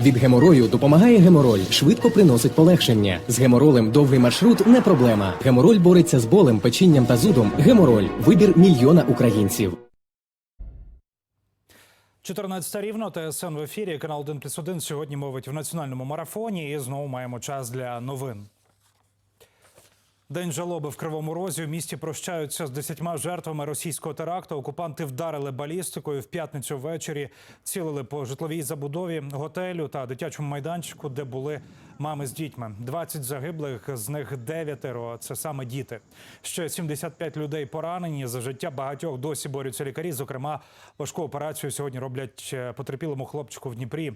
Від геморою допомагає гемороль, швидко приносить полегшення. З геморолем довгий маршрут не проблема. Гемороль бореться з болем, печінням та зудом. Гемороль вибір мільйона українців. 14 рівно ТСН в ефірі. Канал 1 плюс 1 сьогодні мовить в національному марафоні. І знову маємо час для новин. День жалоби в Кривому Розі. У місті прощаються з десятьма жертвами російського теракту. Окупанти вдарили балістикою в п'ятницю ввечері, цілили по житловій забудові, готелю та дитячому майданчику, де були мами з дітьми. 20 загиблих, з них дев'ятеро – це саме діти. Ще 75 людей поранені. За життя багатьох досі борються лікарі. Зокрема, важку операцію сьогодні роблять е, потерпілому хлопчику в Дніпрі.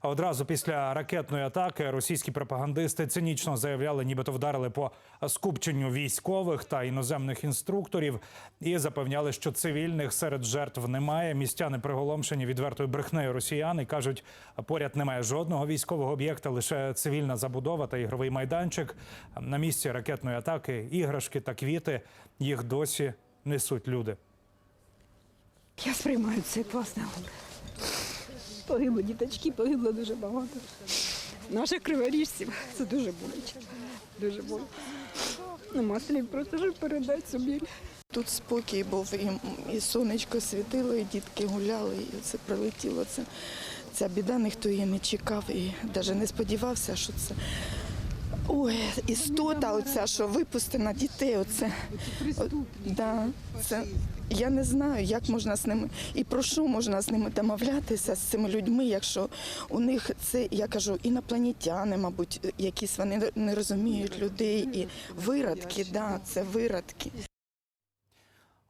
А одразу після ракетної атаки російські пропагандисти цинічно заявляли, нібито вдарили по скупченню військових та іноземних інструкторів і запевняли, що цивільних серед жертв немає. Містяни приголомшені відвертою брехнею росіян і кажуть, поряд немає жодного військового об'єкта, лише цивільна забудова та ігровий майданчик. На місці ракетної атаки іграшки та квіти їх досі несуть люди. Я сприймаю це як власне горе. Погибли діточки, погибло дуже багато. Наших криворіжців це дуже боляче. Дуже боляче. Нема слів просто щоб передати собі. Тут спокій був, і, і сонечко світило, і дітки гуляли, і це прилетіло. Це, ця біда, ніхто її не чекав і навіть не сподівався, що це. Ой, істота, оця, що випустена дітей, оце. Да, це, я не знаю, як можна з ними і про що можна з ними домовлятися з цими людьми, якщо у них це, я кажу, інопланетяни, мабуть, якісь вони не розуміють людей і виродки, да, це виродки.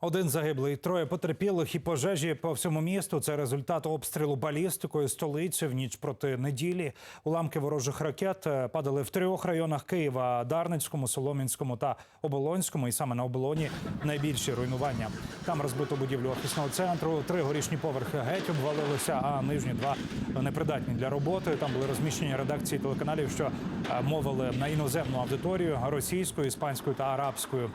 Один загиблий, троє потерпілих і пожежі по всьому місту. Це результат обстрілу балістикою столиці в ніч проти неділі. Уламки ворожих ракет е, падали в трьох районах Києва: Дарницькому, Солом'янському та Оболонському. І саме на оболоні найбільші руйнування. Там розбито будівлю офісного центру. Три горішні поверхи геть обвалилися, а нижні два непридатні для роботи. Там були розміщені редакції телеканалів, що е, мовили на іноземну аудиторію російською, іспанською та арабською.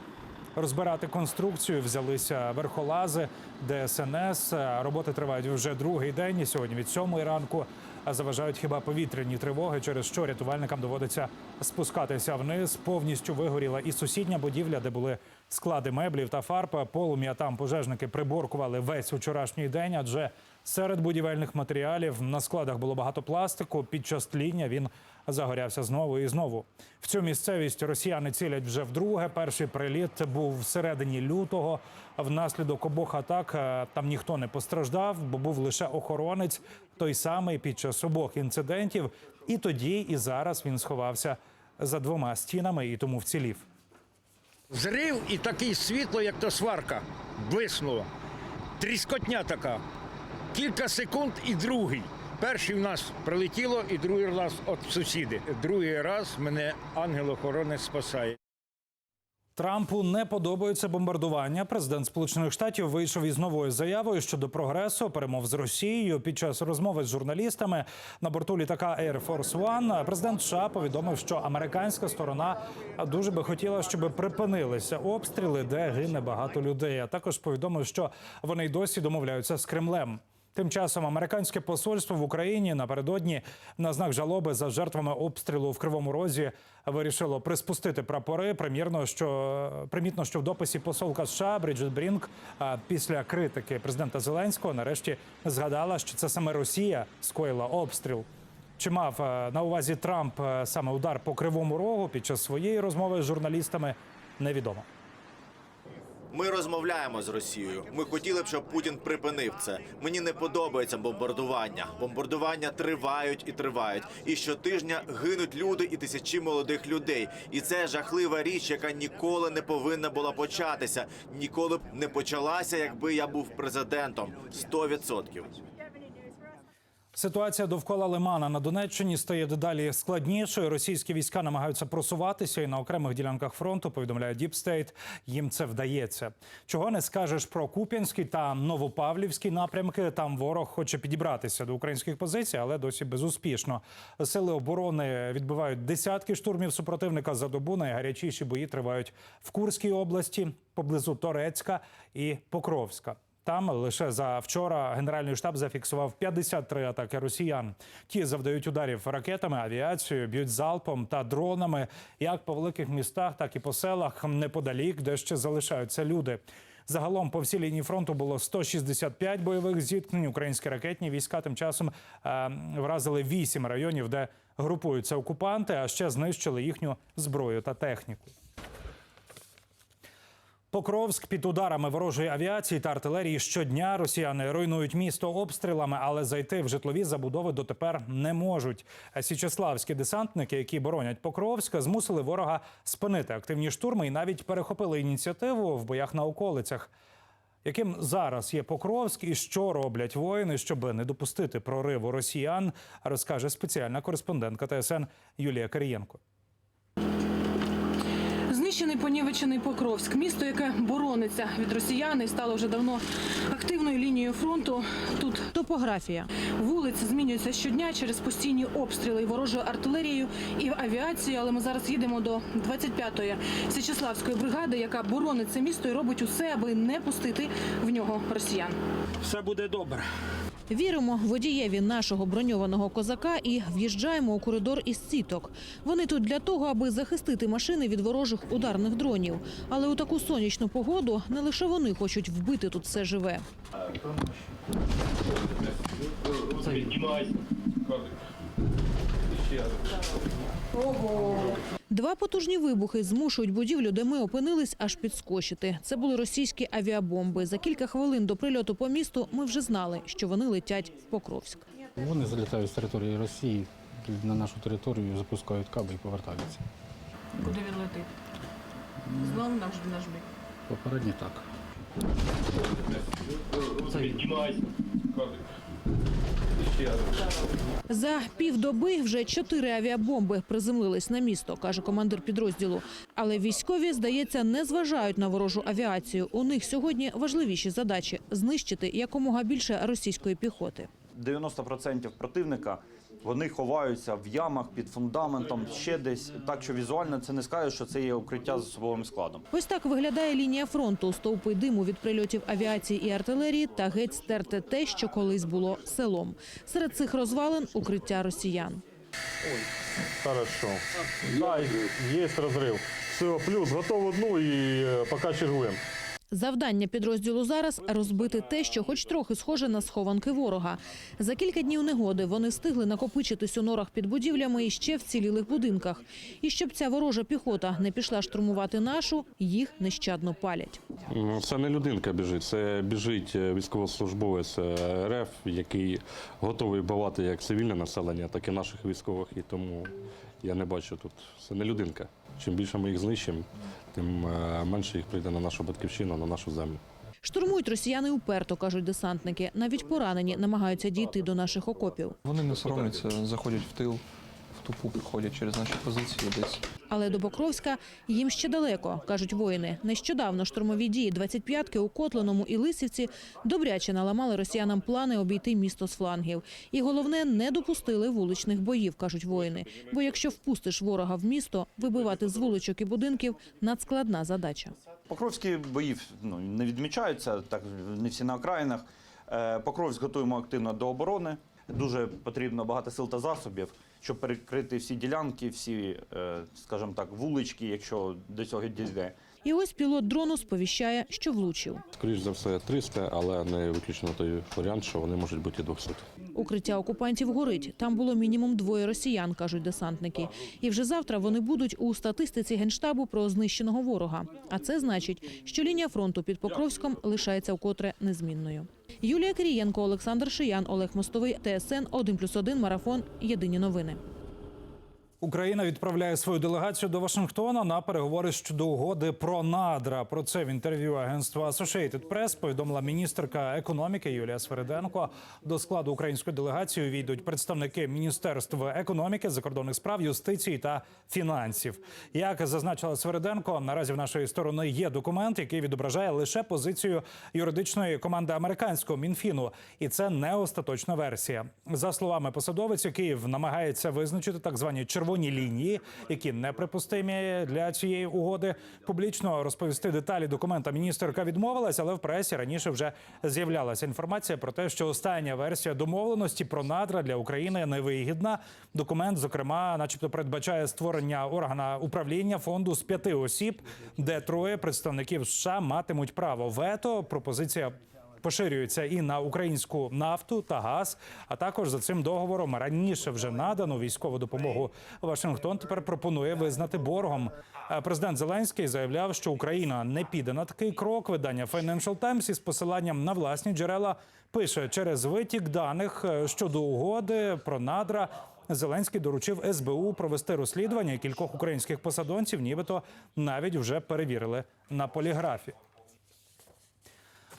Розбирати конструкцію взялися верхолази, ДСНС. Роботи тривають вже другий день. І сьогодні від сьомої ранку заважають хіба повітряні тривоги, через що рятувальникам доводиться спускатися вниз. Повністю вигоріла і сусідня будівля, де були склади меблів та фарб. Полум'я там пожежники приборкували весь вчорашній день, адже серед будівельних матеріалів на складах було багато пластику. Під час тління він загорявся знову і знову. В цю місцевість росіяни цілять вже вдруге. Перший приліт був всередині лютого. Внаслідок обох атак е, там ніхто не постраждав, бо був лише охоронець, той самий під час обох інцидентів. І тоді, і зараз він сховався за двома стінами і тому вцілів. Зрив і такий світло, як то сварка, блиснуло. Тріскотня така. Кілька секунд і другий. Перший в нас прилетіло, і другий раз от сусіди. Другий раз мене ангел-охоронець спасає. Трампу не подобаються бомбардування. Президент Сполучених Штатів вийшов із новою заявою щодо прогресу перемов з Росією. Під час розмови з журналістами на борту літака Air Force One президент США повідомив, що американська сторона дуже би хотіла, щоб припинилися обстріли, де гине багато людей. А також повідомив, що вони й досі домовляються з Кремлем. Тим часом американське посольство в Україні напередодні на знак жалоби за жертвами обстрілу в Кривому Розі вирішило приспустити прапори. Примірно, що примітно, що в дописі посолка США Бріджит Брінк після критики президента Зеленського нарешті згадала, що це саме Росія скоїла обстріл. Чи мав на увазі Трамп саме удар по кривому рогу під час своєї розмови з журналістами? Невідомо. Ми розмовляємо з Росією. Ми хотіли б, щоб Путін припинив це. Мені не подобається бомбардування. Бомбардування тривають і тривають. І щотижня гинуть люди і тисячі молодих людей. І це жахлива річ, яка ніколи не повинна була початися. Ніколи б не почалася, якби я був президентом. 100%. Ситуація довкола Лимана на Донеччині стає дедалі складнішою. Російські війська намагаються просуватися і на окремих ділянках фронту повідомляє Діпстейт. Їм це вдається. Чого не скажеш про Куп'янський та Новопавлівський напрямки? Там ворог хоче підібратися до українських позицій, але досі безуспішно. Сили оборони відбивають десятки штурмів супротивника за добу. Найгарячіші бої тривають в Курській області, поблизу Торецька і Покровська. Там лише за вчора Генеральний штаб зафіксував 53 атаки росіян. Ті завдають ударів ракетами, авіацією, б'ють залпом та дронами, як по великих містах, так і по селах неподалік, де ще залишаються люди. Загалом по всій лінії фронту було 165 бойових зіткнень. Українські ракетні війська тим часом е, вразили 8 районів, де групуються окупанти, а ще знищили їхню зброю та техніку. Покровськ під ударами ворожої авіації та артилерії щодня росіяни руйнують місто обстрілами, але зайти в житлові забудови дотепер не можуть. Січеславські десантники, які боронять Покровська, змусили ворога спинити активні штурми і навіть перехопили ініціативу в боях на околицях. Яким зараз є Покровськ і що роблять воїни, щоб не допустити прориву росіян, розкаже спеціальна кореспондентка ТСН Юлія Карієнко. Знищений понівечений Покровськ, місто, яке борониться від росіян і стало вже давно активною лінією фронту. Тут топографія. Вулиці змінюються щодня через постійні обстріли ворожою артилерією і авіацією. Але ми зараз їдемо до 25-ї Січеславської бригади, яка боронить це місто і робить усе, аби не пустити в нього росіян. Все буде добре. Віримо водієві нашого броньованого козака і в'їжджаємо у коридор із сіток. Вони тут для того, аби захистити машини від ворожих ударних дронів. Але у таку сонячну погоду не лише вони хочуть вбити тут все живе. Два потужні вибухи змушують будівлю, де ми опинились, аж підскочити. Це були російські авіабомби. За кілька хвилин до прильоту по місту ми вже знали, що вони летять в Покровськ. Вони залітають з території Росії на нашу територію, запускають каби і повертаються. Куди він летить? Знову наш наш бік. Попередньо так. За півдоби вже чотири авіабомби приземлились на місто, каже командир підрозділу. Але військові, здається, не зважають на ворожу авіацію. У них сьогодні важливіші задачі знищити якомога більше російської піхоти. 90% противника вони ховаються в ямах під фундаментом, ще десь. Так що візуально це не скаже, що це є укриття з особовим складом. Ось так виглядає лінія фронту. Стовпи диму від прильотів авіації і артилерії та геть стерте те, що колись було селом. Серед цих розвалин укриття росіян. Хорошо. Да, есть разрыв. Все, плюс, готов одну и э, пока чергуем. Завдання підрозділу зараз розбити те, що хоч трохи схоже на схованки ворога. За кілька днів негоди вони встигли накопичитись у норах під будівлями і ще в цілілих будинках. І щоб ця ворожа піхота не пішла штурмувати нашу, їх нещадно палять. Ну, Це не людинка біжить, це біжить е, військовослужбовець е, РФ, який готовий бивати як цивільне населення, так і наших військових. І тому я не бачу тут. Це не людинка. Чим більше ми їх знищимо, тим е, менше їх прийде на нашу батьківщину, на нашу землю. Штурмують росіяни уперто, кажуть десантники. Навіть поранені намагаються дійти до наших окопів. Вони не соромляться, заходять в тил, тупу приходять через наші позиції десь. Але до Покровська їм ще далеко, кажуть воїни. Нещодавно штурмові дії 25-ки у Котлиному і Лисівці добряче наламали росіянам плани обійти місто з флангів. І головне, не допустили вуличних боїв, кажуть воїни. Бо якщо впустиш ворога в місто, вибивати з вуличок і будинків надскладна задача. Покровські бої ну, не відмічаються, так не всі на окраїнах. Е, Покровськ готуємо активно до оборони. Дуже потрібно багато сил та засобів, щоб перекрити всі ділянки, всі, е, скажімо так, вулички, якщо до цього дійде. І ось пілот дрону сповіщає, що влучив. Скоріше за все 300, але не виключено той варіант, що вони можуть бути і 200. Укриття окупантів горить. Там було мінімум двоє росіян, кажуть десантники. І вже завтра вони будуть у статистиці генштабу про знищеного ворога. А це значить, що лінія фронту під Покровськом лишається вкотре незмінною. Юлія Кирієнко, Олександр Шиян, Олег Мостовий, ТСН 1+,1, Марафон. Єдині новини. Україна відправляє свою делегацію до Вашингтона на переговори щодо угоди про надра. Про це в інтерв'ю агентства Associated Press повідомила міністерка економіки Юлія Свериденко. До складу української делегації увійдуть представники міністерств економіки, закордонних справ, юстиції та фінансів. Як зазначила Свериденко, наразі в нашої сторони є документ, який відображає лише позицію юридичної команди американського мінфіну, і це не остаточна версія. За словами посадовиці, Київ намагається визначити так звані червоні червоні лінії, які неприпустимі для цієї угоди. Публічно розповісти деталі документа міністерка відмовилась, але в пресі раніше вже з'являлася інформація про те, що остання версія домовленості про надра для України невигідна. Документ, зокрема, начебто, передбачає створення органа управління фонду з п'яти осіб, де троє представників США матимуть право вето. Пропозиція поширюється і на українську нафту та газ. А також за цим договором раніше вже надану військову допомогу. Вашингтон тепер пропонує визнати боргом. Е, Президент Зеленський заявляв, що Україна не піде на такий крок. Видання Financial Times із посиланням на власні джерела пише через витік даних е, щодо угоди про надра. Зеленський доручив СБУ провести розслідування кількох українських посадовців, нібито навіть вже перевірили на поліграфі.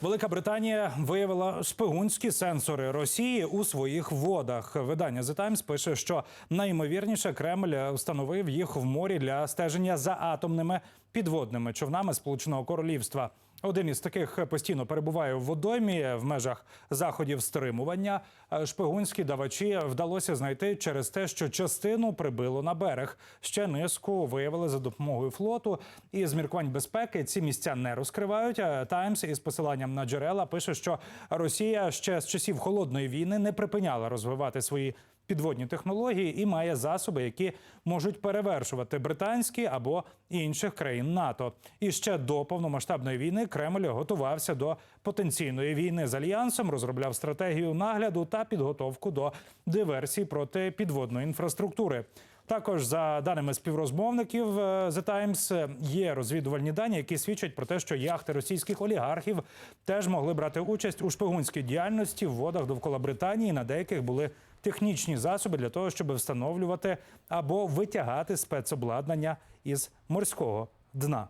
Велика Британія виявила шпигунські сенсори Росії у своїх водах. Видання The Times пише, що найімовірніше Кремль встановив їх в морі для стеження за атомними підводними човнами Сполученого Королівства. Один із таких постійно перебуває в водоймі в межах заходів стримування. Е, Шпигунські давачі вдалося знайти через те, що частину прибило на берег. Ще низку виявили за допомогою флоту. І з міркувань безпеки ці місця не розкривають. Таймс із посиланням на джерела пише, що Росія ще з часів холодної війни не припиняла розвивати свої підводні технології і має засоби, які можуть перевершувати британські або інших країн НАТО. І ще до повномасштабної війни Кремль готувався до потенційної війни з альянсом, розробляв стратегію нагляду та підготовку до диверсій проти підводної інфраструктури. Також за даними співрозмовників е, The Times, е, є розвідувальні дані, які свідчать про те, що яхти російських олігархів теж могли брати участь у шпигунській діяльності в водах довкола Британії. На деяких були технічні засоби для того, щоб встановлювати або витягати спецобладнання із морського дна.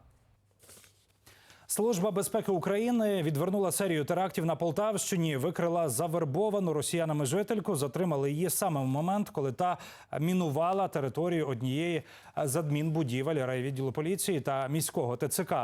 Служба безпеки України відвернула серію терактів на Полтавщині. Викрила завербовану росіянами жительку. Затримали її саме в момент, коли та мінувала територію однієї з адмінбудівель райвідділу поліції та міського ТЦК.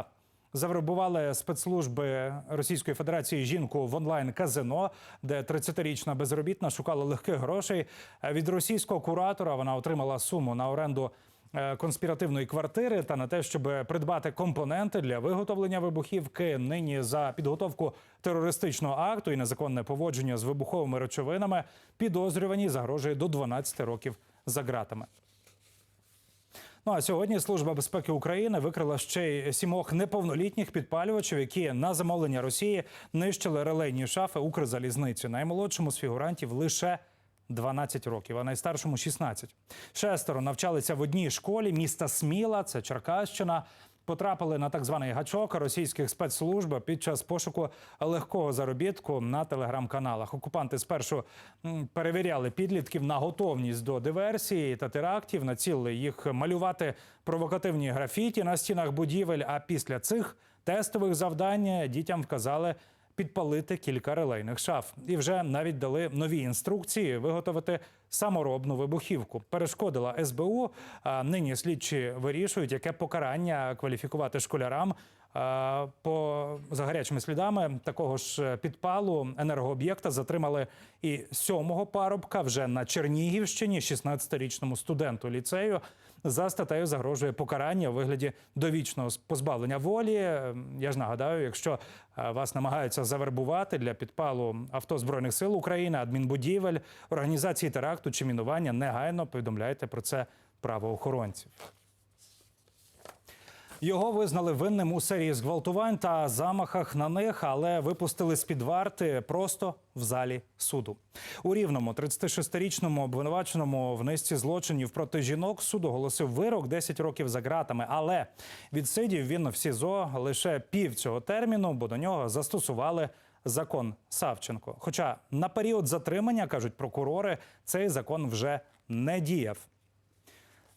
Завербували спецслужби Російської Федерації жінку в онлайн казино, де 30-річна безробітна шукала легких грошей. Від російського куратора вона отримала суму на оренду е, конспіративної квартири та на те, щоб придбати компоненти для виготовлення вибухівки. Нині за підготовку терористичного акту і незаконне поводження з вибуховими речовинами підозрювані загрожує до 12 років за ґратами. Ну а сьогодні Служба безпеки України викрила ще й сімох неповнолітніх підпалювачів, які на замовлення Росії нищили релейні шафи Укрзалізниці. Наймолодшому з фігурантів лише 12 років, а найстаршому 16. Шестеро навчалися в одній школі міста Сміла, це Черкащина. Потрапили на так званий гачок російських спецслужб під час пошуку легкого заробітку на телеграм-каналах. Окупанти спершу перевіряли підлітків на готовність до диверсії та терактів, націлили їх малювати провокативні графіті на стінах будівель. А після цих тестових завдань дітям вказали підпалити кілька релейних шаф і вже навіть дали нові інструкції виготовити саморобну вибухівку. Перешкодила СБУ. А нині слідчі вирішують, яке покарання кваліфікувати школярам. По за гарячими слідами такого ж підпалу енергооб'єкта затримали і сьомого парубка вже на Чернігівщині, 16-річному студенту ліцею. За статтею загрожує покарання у вигляді довічного позбавлення волі. Я ж нагадаю, якщо е, вас намагаються завербувати для підпалу авто збройних сил України, адмінбудівель, організації теракту чи мінування, негайно повідомляйте про це правоохоронців. Його визнали винним у серії зґвалтувань та замахах на них, але випустили з під варти просто в залі суду. У рівному 36-річному обвинуваченому в низці злочинів проти жінок суд оголосив вирок 10 років за ґратами. Але відсидів він в СІЗО лише пів цього терміну, бо до нього застосували закон Савченко. Хоча на період затримання кажуть прокурори, цей закон вже не діяв.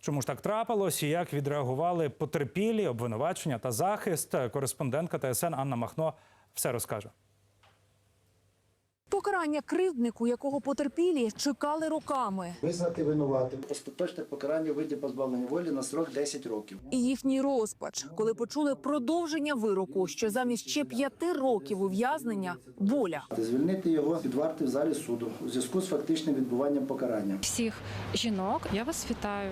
Чому ж так трапилось і як відреагували потерпілі, обвинувачення та захист? Кореспондентка ТСН Анна Махно все розкаже. Покарання кривднику, якого потерпілі, чекали роками. Визнати винуватим. Остаточне покарання у виді позбавлення волі на срок 10 років. І їхній розпач, коли почули продовження вироку, що замість ще п'яти років ув'язнення воля. Звільнити його під варти в залі суду у зв'язку з фактичним відбуванням покарання. всіх жінок. Я вас вітаю.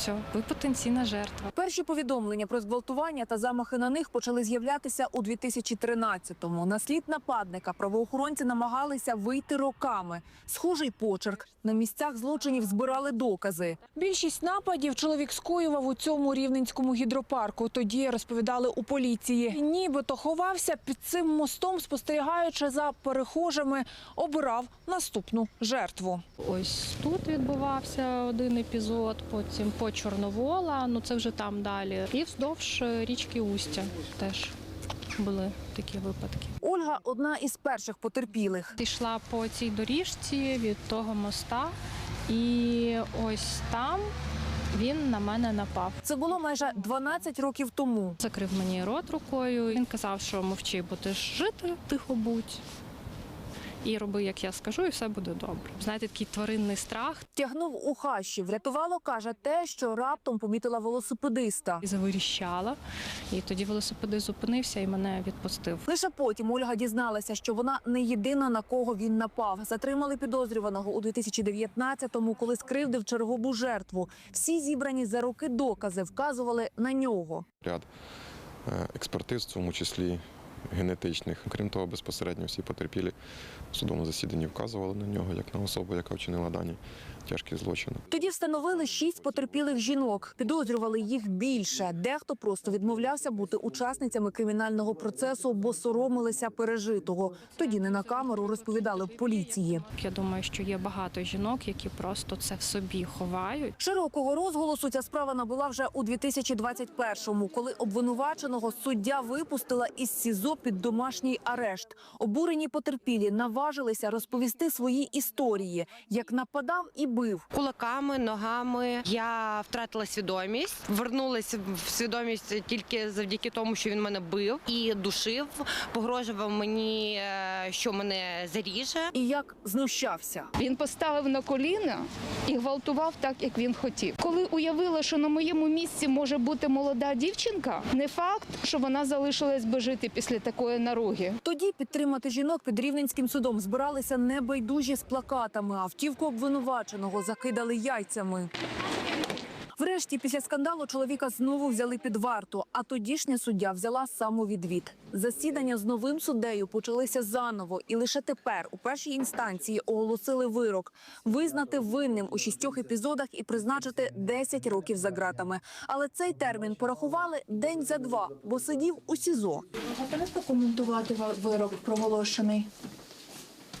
Все, ви потенційна жертва. Перші повідомлення про зґвалтування та замахи на них почали з'являтися у 2013-му. На слід нападника правоохоронці намагалися вийти роками. Схожий почерк. На місцях злочинів збирали докази. Більшість нападів чоловік скоював у цьому рівненському гідропарку. Тоді розповідали у поліції. Нібито ховався під цим мостом, спостерігаючи за перехожими, обирав наступну жертву. Ось тут відбувався один епізод, потім Чорновола, ну це вже там далі. І вздовж е, річки Устя теж були такі випадки. Ольга одна із перших потерпілих. Йшла по цій доріжці від того моста, і ось там він на мене напав. Це було майже 12 років тому. Закрив мені рот рукою. Він казав, що мовчи, будеш жити, тихо будь. І роби, як я скажу, і все буде добре. Знаєте, такий тваринний страх. Тягнув у хащі. Врятувало, каже, те, що раптом помітила велосипедиста. І завиріщала. І тоді велосипедист зупинився і мене відпустив. Лише потім Ольга дізналася, що вона не єдина на кого він напав. Затримали підозрюваного у 2019-му, коли скривдив чергову жертву. Всі зібрані за роки докази вказували на нього. ряд е, експертиз, в тому числі генетичних. Крім того, безпосередньо всі потерпілі в судовому засіданні вказували на нього як на особу, яка вчинила дані тяжкі злочини. Тоді встановили шість потерпілих жінок. Підозрювали їх більше. Дехто просто відмовлявся бути учасницями кримінального процесу, бо соромилися пережитого. Тоді не на камеру розповідали в поліції. Я думаю, що є багато жінок, які просто це в собі ховають. Широкого розголосу ця справа набула вже у 2021-му, коли обвинуваченого суддя випустила із СІЗО під домашній арешт. Обурені потерпілі наважилися розповісти свої історії, як нападав і бив. Кулаками, ногами я втратила свідомість. Вернулася в свідомість тільки завдяки тому, що він мене бив і душив, погрожував мені, е, що мене заріже. І як знущався. Він поставив на коліна і гвалтував так, як він хотів. Коли уявила, що на моєму місці може бути молода дівчинка, не факт, що вона залишилась би жити після такої наруги. Тоді підтримати жінок під рівненським судом збиралися небайдужі з плакатами. Автівку обвинуваченого закидали яйцями. Врешті, після скандалу чоловіка знову взяли під варту, а тодішня суддя взяла самовідвід. Засідання з новим суддею почалися заново, і лише тепер, у першій інстанції, оголосили вирок визнати винним у шістьох епізодах і призначити 10 років за ґратами. Але цей термін порахували день за два, бо сидів у СІЗО. Можете прокоментувати вирок проголошений?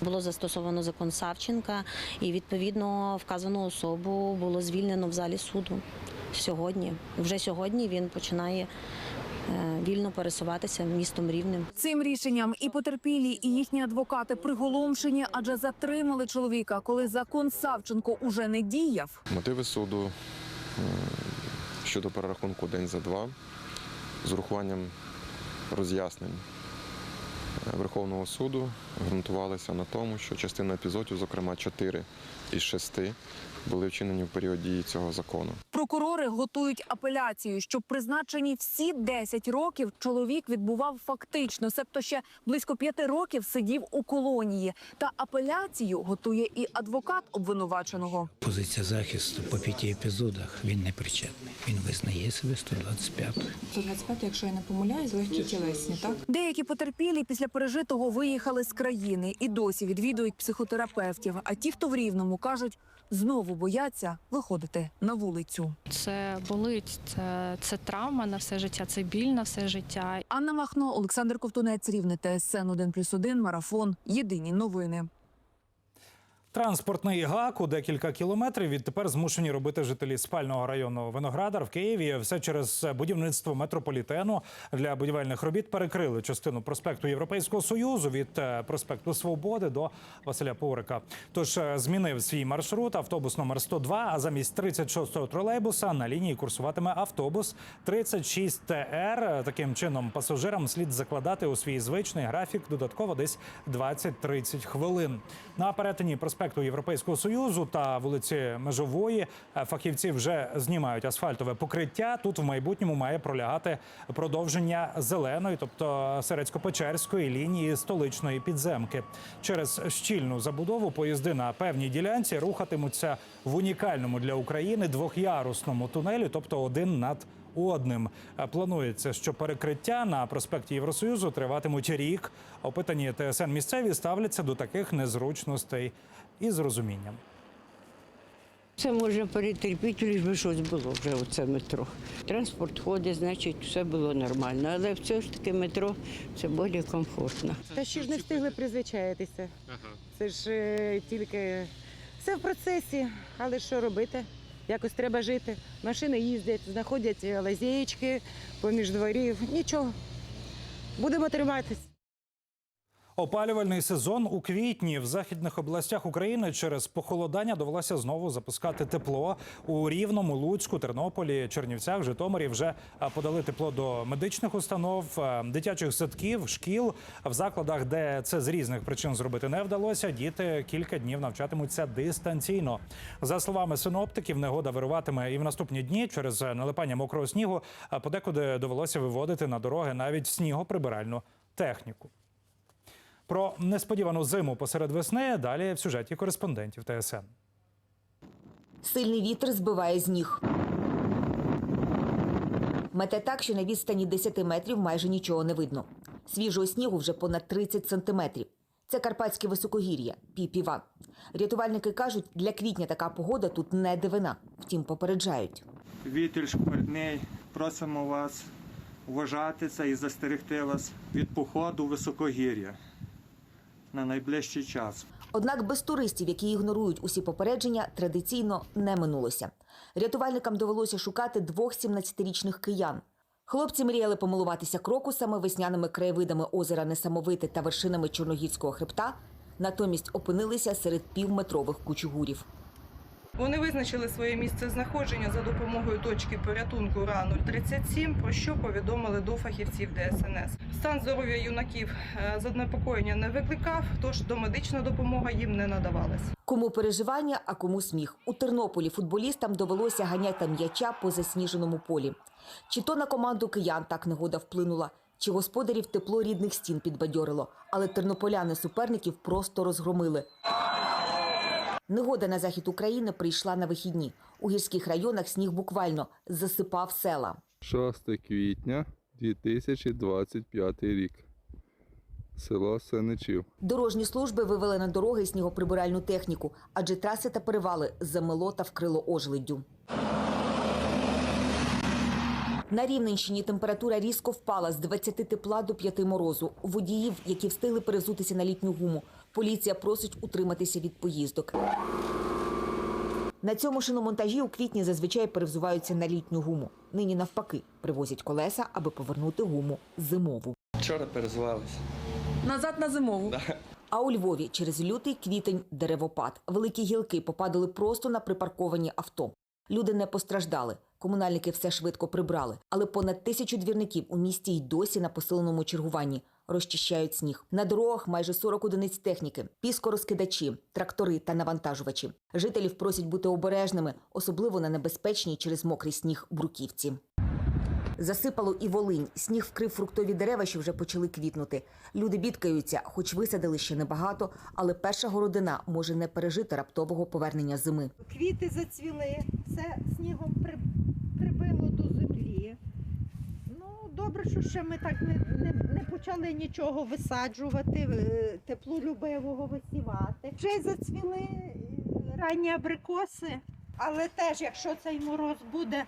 Було застосовано закон Савченка, і відповідно вказану особу було звільнено в залі суду сьогодні. Вже сьогодні він починає е, вільно пересуватися містом рівнем. Цим рішенням і потерпілі, і їхні адвокати приголомшені, адже затримали чоловіка, коли закон Савченко уже не діяв. Мотиви суду е, щодо перерахунку день за два з урахуванням роз'яснень Верховного суду ґрунтувалися на тому, що частина епізодів, зокрема 4 із 6, були вчинені в період дії цього закону. Прокурори готують апеляцію, щоб призначені всі 10 років чоловік відбував фактично, себто ще близько п'яти років сидів у колонії. Та апеляцію готує і адвокат обвинуваченого. Позиція захисту по п'яти епізодах він не причетний. Він визнає себе 125 125, якщо я не помиляюсь, легкі тілесні, так? Деякі потерпілі після пережитого виїхали з країни і досі відвідують психотерапевтів. А ті, хто в рівному, кажуть, знову бояться виходити на вулицю. Це болить, це, це травма на все життя, це біль на все життя. Анна Махно, Олександр Ковтунець, Рівне, ТСН 1+,1, Марафон. Єдині новини. Транспортний гак у декілька кілометрів відтепер змушені робити жителі спального району Виноградар в Києві. Все через будівництво метрополітену для будівельних робіт перекрили частину проспекту Європейського союзу від е, проспекту Свободи до Василя Пурика. Тож е, змінив свій маршрут автобус номер 102, А замість 36-го тролейбуса на лінії курсуватиме автобус 36 ТР. Таким чином пасажирам слід закладати у свій звичний графік додатково десь 20-30 хвилин. На перетині проспекту проспекту Європейського союзу та вулиці Межової е, фахівці вже знімають асфальтове покриття. Тут в майбутньому має пролягати продовження зеленої, тобто Серецько-Печерської лінії столичної підземки. Через щільну забудову поїзди на певній ділянці рухатимуться в унікальному для України двохярусному тунелі, тобто один над одним. Е, Планується, що перекриття на проспекті Євросоюзу триватимуть рік. Опитані ТСН місцеві ставляться до таких незручностей із розумінням. Це можна перетерпіти, лиш би щось було вже оце метро. Транспорт ходить, значить, все було нормально. Але все ж таки метро це більш комфортно. Та ще ж не встигли призвичаїтися. Це ж е, тільки все в процесі, але що робити? Якось треба жити. Машини їздять, знаходять лазєчки поміж дворів. Нічого. Будемо триматись. Опалювальний сезон у квітні в західних областях України через похолодання довелося знову запускати тепло у Рівному, Луцьку, Тернополі, Чернівцях, Житомирі. Вже подали тепло до медичних установ, дитячих садків, шкіл. В закладах, де це з різних причин зробити не вдалося, діти кілька днів навчатимуться дистанційно. За словами синоптиків, негода вируватиме і в наступні дні через налипання мокрого снігу. А подекуди довелося виводити на дороги навіть снігоприбиральну техніку. Про несподівану зиму посеред весни далі в сюжеті кореспондентів ТСН. Сильний вітер збиває з ніг. Мете так, що на відстані 10 метрів майже нічого не видно. Свіжого снігу вже понад 30 сантиметрів. Це карпатське високогір'я, піпіва. Рятувальники кажуть, для квітня така погода тут не дивина. Втім, попереджають. Вітер шкварний. Просимо вас вважати це і застерегти вас від походу високогір'я на найближчий час. Однак без туристів, які ігнорують усі попередження, традиційно не минулося. Рятувальникам довелося шукати двох 17-річних киян. Хлопці мріяли помилуватися крокусами, весняними краєвидами озера Несамовите та вершинами Чорногірського хребта, натомість опинилися серед півметрових кучугурів. Вони визначили своє місце знаходження за допомогою точки порятунку РА-037, про що повідомили до фахівців ДСНС. Стан здоров'я юнаків е, занепокоєння не викликав, тож домедична допомога їм не надавалась. Кому переживання, а кому сміх. У Тернополі футболістам довелося ганяти м'яча по засніженому полі. Чи то на команду киян так негода вплинула, чи господарів тепло рідних стін підбадьорило, але тернополяни суперників просто розгромили. Негода на захід України прийшла на вихідні. У гірських районах сніг буквально засипав села. 6 квітня 2025 рік. Село Сенечів. Дорожні служби вивели на дороги снігоприбиральну техніку, адже траси та перевали замело та вкрило ожледдю. На Рівненщині температура різко впала з 20 тепла до 5 морозу. Водіїв, які встигли перезутися на літню гуму, поліція просить утриматися від поїздок. На цьому шиномонтажі у квітні зазвичай перевзуваються на літню гуму. Нині навпаки привозять колеса, аби повернути гуму зимову. Вчора перезвалися. Назад на зимову. А у Львові через лютий квітень деревопад. Великі гілки попадали просто на припарковані авто. Люди не постраждали. Комунальники все швидко прибрали, але понад тисячу двірників у місті й досі на посиленому чергуванні розчищають сніг. На дорогах майже 40 одиниць техніки, піскорозкидачі, трактори та навантажувачі. Жителів просять бути обережними, особливо на небезпечній через мокрий сніг бруківці. Засипало і Волинь. Сніг вкрив фруктові дерева, що вже почали квітнути. Люди бідкаються, хоч висадили ще небагато, але перша городина може не пережити раптового повернення зими. Квіти зацвіли, все снігом прибило до землі. Ну, добре, що ще ми так не, не, не почали нічого висаджувати, е, теплолюбивого висівати. Вже зацвіли е, ранні абрикоси, але теж, якщо цей мороз буде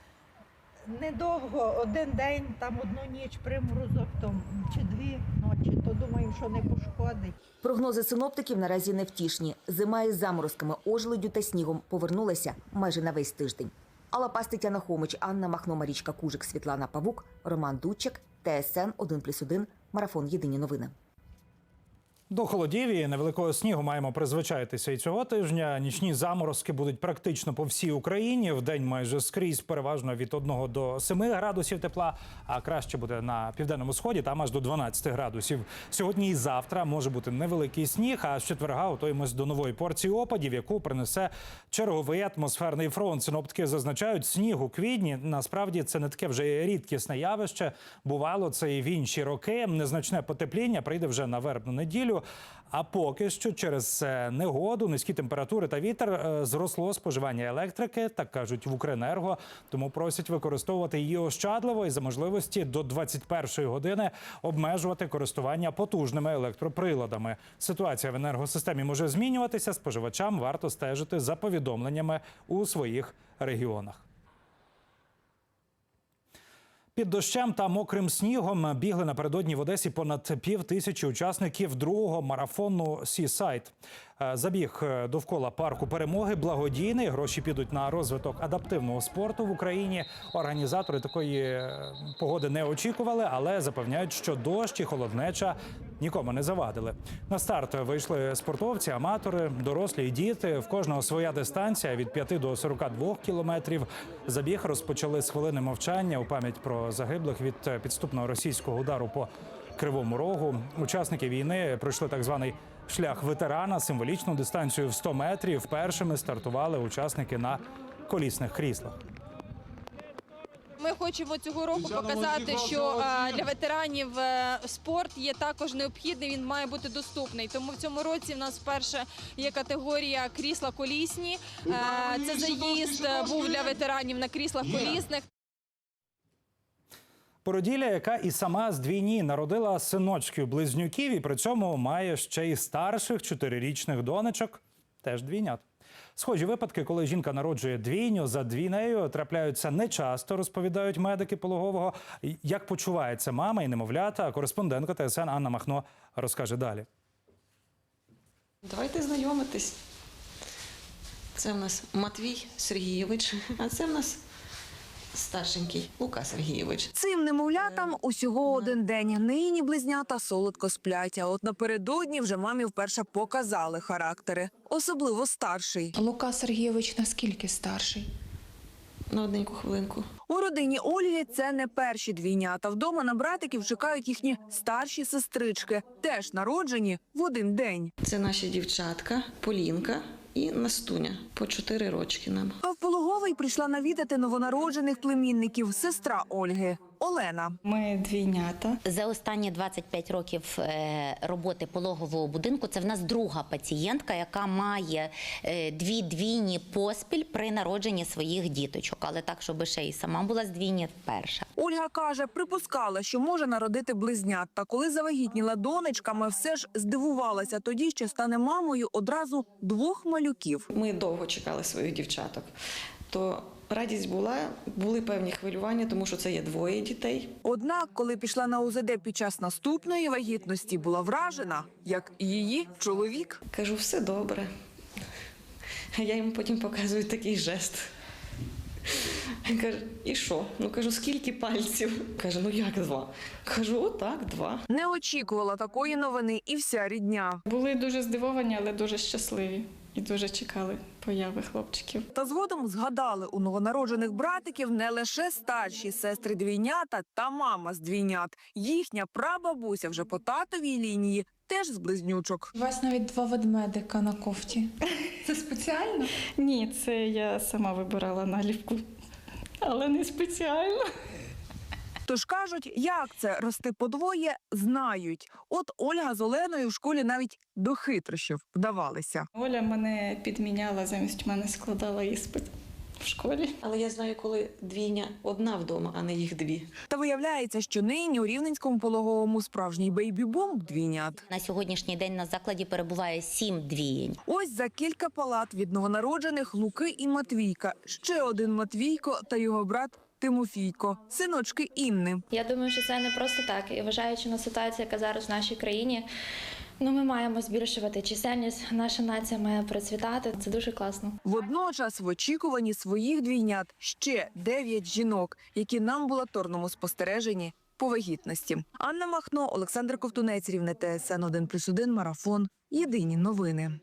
недовго, один день, там одну ніч приморозок, то чи дві ночі, то думаю, що не пошкодить. Прогнози синоптиків наразі невтішні. Зима із заморозками, ожеледю та снігом повернулася майже на весь тиждень. Алла Пас, Тетяна Хомич, Анна Махно, Марічка Кужик, Світлана Павук, Роман Дудчик, ТСН 1+,1, Марафон Єдині новини. До холодів і невеликого снігу маємо призвичаїтися і цього тижня. Нічні заморозки будуть практично по всій Україні. В день майже скрізь переважно від 1 до 7 градусів тепла, а краще буде на південному сході, там аж до 12 градусів. Сьогодні і завтра може бути невеликий сніг, а з четверга готуємось до нової порції опадів, яку принесе черговий атмосферний фронт. Синоптики зазначають, сніг у квітні. Насправді це не таке вже рідкісне явище. Бувало це і в інші роки. Незначне потепління прийде вже на вербну неділю. А поки що через е, негоду, низькі температури та вітер е, зросло споживання електрики, так кажуть в Укренерго. Тому просять використовувати її ощадливо і за можливості до 21-ї години обмежувати користування потужними електроприладами. Ситуація в енергосистемі може змінюватися. Споживачам варто стежити за повідомленнями у своїх регіонах. Під дощем та мокрим снігом бігли напередодні в Одесі понад пів тисячі учасників другого марафону Сісайд. Забіг е, довкола парку перемоги благодійний. Гроші підуть на розвиток адаптивного спорту в Україні. Організатори такої е, погоди не очікували, але запевняють, що дощ і холоднеча нікому не завадили. На старт вийшли спортовці, аматори, дорослі і діти. В кожного своя дистанція від 5 до 42 кілометрів. Забіг розпочали з хвилини мовчання у пам'ять про загиблих від е, підступного російського удару по Кривому Рогу. Учасники війни пройшли так званий шлях ветерана, символічну дистанцію в 100 метрів. Першими стартували учасники на колісних кріслах. Ми хочемо цього року показати, що е, для ветеранів е, спорт є також необхідний. Він має бути доступний. Тому в цьому році в нас вперше є категорія крісла колісні. Е, Це заїзд був для ветеранів на кріслах колісних. Породілля, яка і сама з двійні народила синочків близнюків, і при цьому має ще й старших чотирирічних донечок, теж двійнят. Схожі випадки, коли жінка народжує двійню за двійнею, трапляються нечасто, розповідають медики пологового. Як почувається мама і немовлята, кореспондентка ТСН Анна Махно розкаже далі. Давайте знайомитись. Це в нас Матвій Сергійович, а це в нас старшенький Лука Сергійович. Цим немовлятам усього один день. Нині близнята солодко сплять. А от напередодні вже мамі вперше показали характери, особливо старший. Лука Сергійович наскільки старший? На одненьку хвилинку. У родині Ольги це не перші двійнята. Вдома на братиків чекають їхні старші сестрички, теж народжені в один день. Це наші дівчатка, Полінка і Настуня. По чотири рочки нам. А в пологовий прийшла навідати новонароджених племінників сестра Ольги Олена. Ми двійнята. За останні 25 років е, роботи пологового будинку це в нас друга пацієнтка, яка має е, дві двійні поспіль при народженні своїх діточок. Але так, щоб ще і сама була з двійні, перша. Ольга каже, припускала, що може народити близнят. Та коли завагітніла донечками, все ж здивувалася тоді, що стане мамою одразу двох малюків. Ми довго чекали своїх дівчаток. То радість була, були певні хвилювання, тому що це є двоє дітей. Однак, коли пішла на УЗД під час наступної вагітності, була вражена, як і її чоловік. Кажу, все добре. Я йому потім показую такий жест. Він каже, і що? Ну кажу, скільки пальців? Каже, ну як два? Кажу, отак, два. Не очікувала такої новини і вся рідня. Були дуже здивовані, але дуже щасливі і дуже чекали появи хлопчиків. Та згодом згадали у новонароджених братиків не лише старші сестри двійнята та мама з двійнят. Їхня прабабуся вже по татовій лінії теж з близнючок. У вас навіть два ведмедика на кофті. Це спеціально? Ні, це я сама вибирала наліпку, але не спеціально. Тож кажуть, як це рости подвоє, знають. От Ольга з Оленою в школі навіть до хитрощів вдавалися. Оля мене підміняла, замість мене складала іспит в школі. Але я знаю, коли двійня одна вдома, а не їх дві. Та виявляється, що нині у рівненському пологовому справжній бейбі-бум двійнят. На сьогоднішній день на закладі перебуває сім двієнь. Ось за кілька палат від новонароджених Луки і Матвійка. Ще один Матвійко та його брат Тимофійко, синочки Інни. Я думаю, що це не просто так. І вважаючи на ситуацію, яка зараз в нашій країні, ну ми маємо збільшувати чисельність. Наша нація має процвітати. Це дуже класно. Водночас в очікуванні своїх двійнят ще дев'ять жінок, які на амбулаторному спостереженні по вагітності. Анна Махно, Олександр Ковтунець, Рівне ТСН 1+,1, Марафон. Єдині новини.